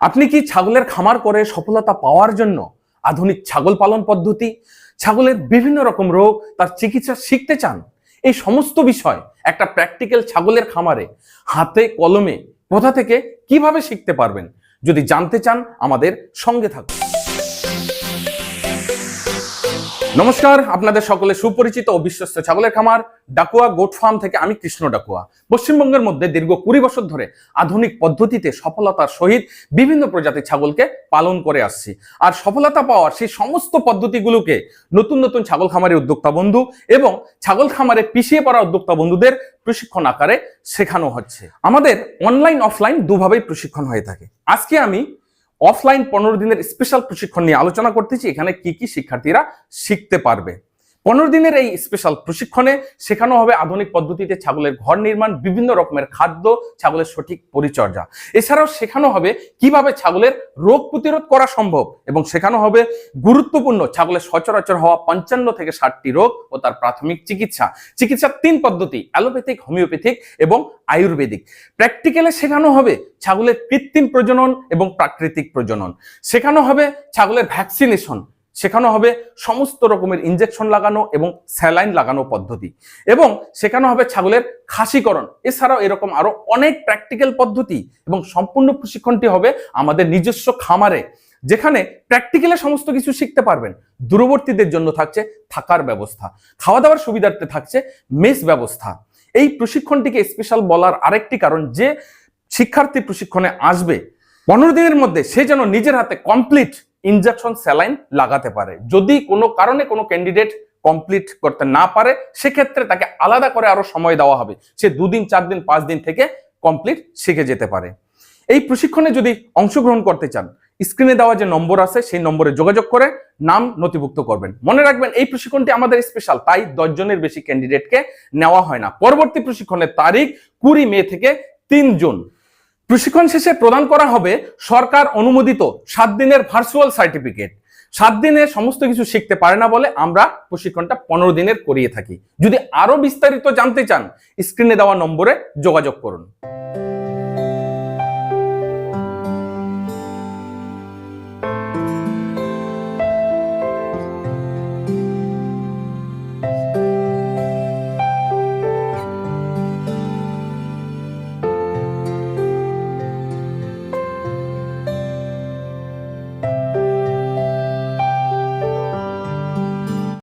আপনি কি ছাগলের খামার করে সফলতা পাওয়ার জন্য আধুনিক ছাগল পালন পদ্ধতি, ছাগলের বিভিন্ন রকম রোগ তার চিকিৎসা শিখতে চান? এই সমস্ত বিষয় একটা প্র্যাকটিক্যাল ছাগলের খামারে, হাতে, কলমে, কোথা থেকে কীভাবে শিখতে পারবেন? যদি জানতে চান আমাদের সঙ্গে থাকুন। নমস্কার, আপনাদের সকলে সুপরিচিত ও বিশ্বস্ত ছাগলের খামার, ডাকুয়া গোট ফার্ম থেকে আমি কৃষ্ণ ডাকুয়া। পশ্চিমবঙ্গের মধ্যে দীর্ঘ কুড়ি বছর ধরে আধুনিক পদ্ধতিতে সফলতার সহিত বিভিন্ন প্রজাতির ছাগলকে পালন করে আসছি। আর সফলতা পাওয়ার সেই সমস্ত পদ্ধতিগুলোকে নতুন নতুন ছাগল খামারের উদ্যোক্তা বন্ধু এবং ছাগল খামারে পিছিয়ে পড়া উদ্যোক্তা বন্ধুদের প্রশিক্ষণ আকারে শেখানো হচ্ছে। আমাদের অনলাইন অফলাইন দুভাবেই প্রশিক্ষণ হয়ে থাকে। আজকে আমি অফলাইন পনেরো দিনের স্পেশাল প্রশিক্ষণ নিয়ে আলোচনা করতেছি। এখানে কি কি শিক্ষার্থীরা শিখতে পারবে? পনেরো দিনের এই স্পেশাল প্রশিক্ষণে শেখানো হবে আধুনিক পদ্ধতিতে ছাগলের ঘর নির্মাণ, বিভিন্ন রকমের খাদ্য, ছাগলের সঠিক পরিচর্যা। এছাড়াও শেখানো হবে কীভাবে ছাগলের রোগ প্রতিরোধ করা সম্ভব এবং শেখানো হবে গুরুত্বপূর্ণ ছাগলের সচরাচর হওয়া পঞ্চান্ন থেকে ষাটটি রোগ ও তার প্রাথমিক চিকিৎসা। চিকিৎসার তিন পদ্ধতি, অ্যালোপ্যাথিক, হোমিওপ্যাথিক এবং আয়ুর্বেদিক। প্র্যাকটিক্যালে শেখানো হবে ছাগলের কৃত্রিম প্রজনন এবং প্রাকৃতিক প্রজনন। শেখানো হবে ছাগলের ভ্যাকসিনেশন শেখানো হবে সমস্ত রকমের ইনজেকশন লাগানো এবং স্যালাইন লাগানো পদ্ধতি। এবং শেখানো হবে ছাগলের খাসিকরণ। এছাড়াও এরকম আরও অনেক প্র্যাকটিক্যাল পদ্ধতি এবং সম্পূর্ণ প্রশিক্ষণটি হবে আমাদের নিজস্ব খামারে, যেখানে প্র্যাকটিক্যালে সমস্ত কিছু শিখতে পারবেন। দূরবর্তীদের জন্য থাকছে থাকার ব্যবস্থা খাওয়া দাওয়ার সুবিধার্থে থাকছে মেস ব্যবস্থা। এই প্রশিক্ষণটিকে স্পেশাল বলার আরেকটি কারণ যে শিক্ষার্থী প্রশিক্ষণে আসবে, পনেরো দিনের মধ্যে সে যেন নিজের হাতে কমপ্লিট ইনজেকশন স্যালাইন লাগাতে পারে। যদি কোনো কারণে কোনো ক্যান্ডিডেট কমপ্লিট করতে না পারে, সেক্ষেত্রে তাকে আলাদা করে আরও সময় দেওয়া হবে। সে দুদিন, চার দিন, পাঁচ দিন থেকে কমপ্লিট শিখে যেতে পারে। এই প্রশিক্ষণে যদি অংশগ্রহণ করতে চান স্ক্রিনে দেওয়া যে নম্বর আছে, সেই নম্বরে যোগাযোগ করে নাম নথিভুক্ত করবেন। মনে রাখবেন, এই প্রশিক্ষণটি আমাদের স্পেশাল তাই দশ জনের বেশি ক্যান্ডিডেটকে নেওয়া হয় না। পরবর্তী প্রশিক্ষণের তারিখ কুড়ি মে থেকে তিন জুন। প্রশিক্ষণ শেষে প্রদান করা হবে সরকার অনুমোদিত সাত দিনের ভার্চুয়াল সার্টিফিকেট সাত দিনে সমস্ত কিছু শিখতে পারে না বলে আমরা প্রশিক্ষণটা পনেরো দিনের করিয়ে থাকি। যদি আরও বিস্তারিত জানতে চান স্ক্রিনে দেওয়া নম্বরে যোগাযোগ করুন।